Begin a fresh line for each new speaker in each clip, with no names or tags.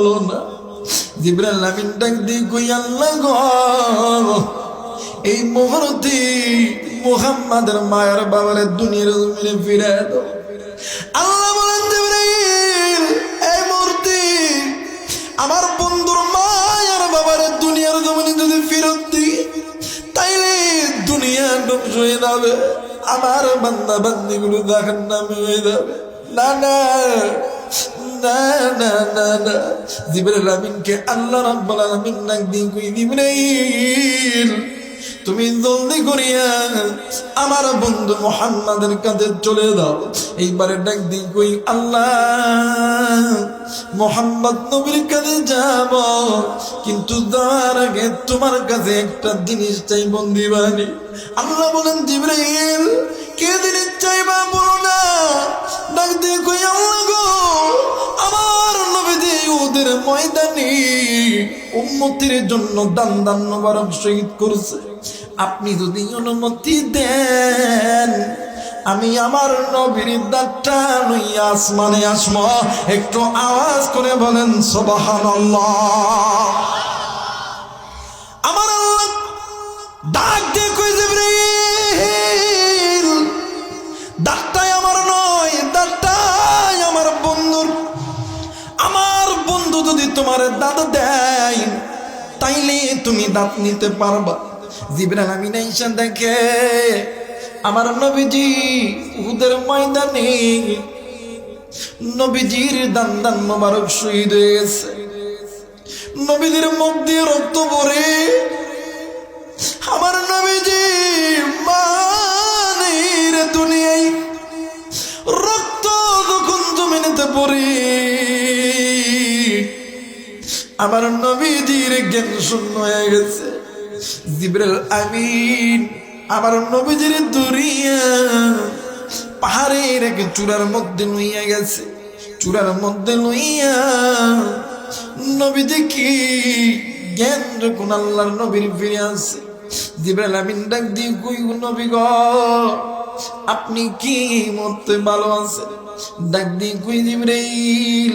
হলো না আমিন ডাক দিয়ে কই, আল্লাহ গো, এই মুহূর্তে মুহাম্মাদের মায়ের বাবার দুনিয়ার জমিনে ফিরে দাও। আল্লাহ বলেন, জিব্রাইল, এই আমার বন্ধুর মায়ের বাবার দুনিয়ার জমিনে যদি ফেরত দিই, তাইলে দুনিয়া ধ্বংস হয়ে যাবে, আমার বান্দা বান্দিগুলো দেখার নামে হয়ে যাবে। না না তুমি জলদি করিয়া আমার বন্ধু মোহাম্মদের কাছে চলে দাও এইবারে ডাক দি কই, আল্লাহ, মোহাম্মদ নবীর কাছে যাব, কিন্তু যাওয়ার আগে তোমার কাছে একটা জিনিস চাই বন্দি বানি আল্লাহ বলেন, জিব্রাইল উম্মতির জন্য দান দান মোবারক শহীদ করছে। আপনি যদি অনুমতি দেন, আমি আমার নবীর দাঁতটা লইয়া আসমানে আসব। একটু আওয়াজ করে বলেন, সুবহানাল্লাহ। আমার ডাক দিয়ে দাঁতটাই আমার নয়, দাঁতটাই আমার বন্ধুর। আমার বন্ধু যদি তোমার দাঁত দেয় তাইলে তুমি দাঁত নিতে পারবা। জিবরান আমি নাইসা দেখে, আমার নবীজি উহুদের ময়দানে নবীজির দান দান মোবারক শহীদ হয়ে গেছে। নবীদের মুখ দিয়ে রক্ত পরে আমার নবীজি মানের দুনিয়ায় আমার নবীজির জ্ঞান শূন্য হয়ে গেছে। জিব্রাইল আমিন, আমার নবীজির দুরিয়া পাহাড়ের এক চূড়ার মধ্যে লইয়া গেছে। চূড়ার মধ্যে লইয়া নবী দেখি জ্ঞান যখন আল্লাহর নবীর ফিরে আসে, জিব্রাইল আমিন ডাক দিয়ে কই নবী গো, আপনি কি মরতে ভালো আছেন? ডাক দিয়ে কই জিব্রাইল?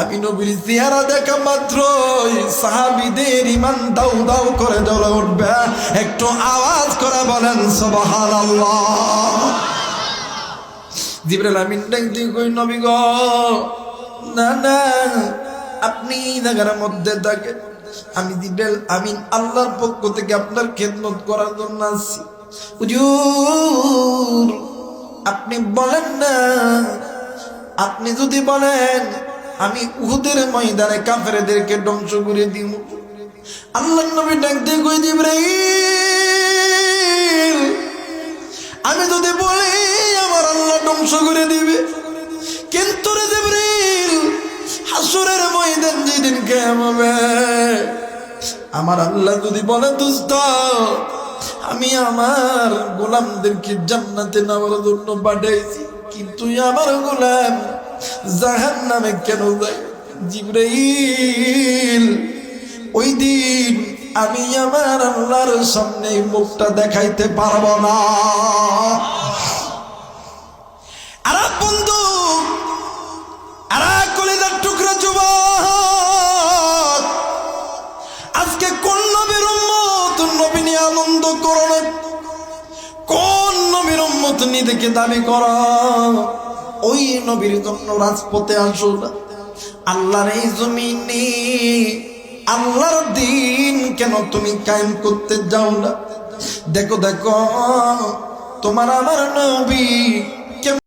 আমি নবীর চেহারা দেখা মাত্র সাহাবিদের ইমান দাউ দাউ করে জ্বলে উঠবে। একটু আওয়াজ করে বলেন সবহান জিবরাল আমিন ডাক দিয়ে কই, নবী গো? না না, আপনি জায়গার মধ্যে থাকেন। আমি জিবরাল আমিন আল্লাহর পক্ষ থেকে আপনার খেদমত করার জন্য আসছি। আপনি বলেন না। আপনি যদি বলেন আমি উহুদের ময়দানে কাফেরদেরকে ধ্বংস করে দিব আল্লাহ নবী ডাক দিয়ে কই জিব্রাইল আমি যদি বলি, আমার আল্লাহ ধ্বংস করে দিবে। কিন্তু রে জিব্রাইল হাসুরের ময়দান যেদিন কেমন হবে, আমার আল্লাহ যদি বলে, দুস্ত, আমি আমার গোলামদেরকে জান্নাতে নেওয়ার জন্য পাঠাইছি, কিন্তু আমার গোলাম জাহান নামে কেন যায়? জিব্রাইল, ওই দিন আমি আমার আল্লাহর সামনে মুখটা দেখাইতে পারব না। আর বন্ধু, আর এক কলিজার টুকরা আজকে কোন নবীর নবী নিয়ে আনন্দ করো কোন দাবি কর? ওই নবীর জন্য রাজপথে আসো না। আল্লাহর এই জমিনে আল্লাহর দিন কেন তুমি কায়েম করতে যাও না? দেখো দেখো, তোমার আমার নবী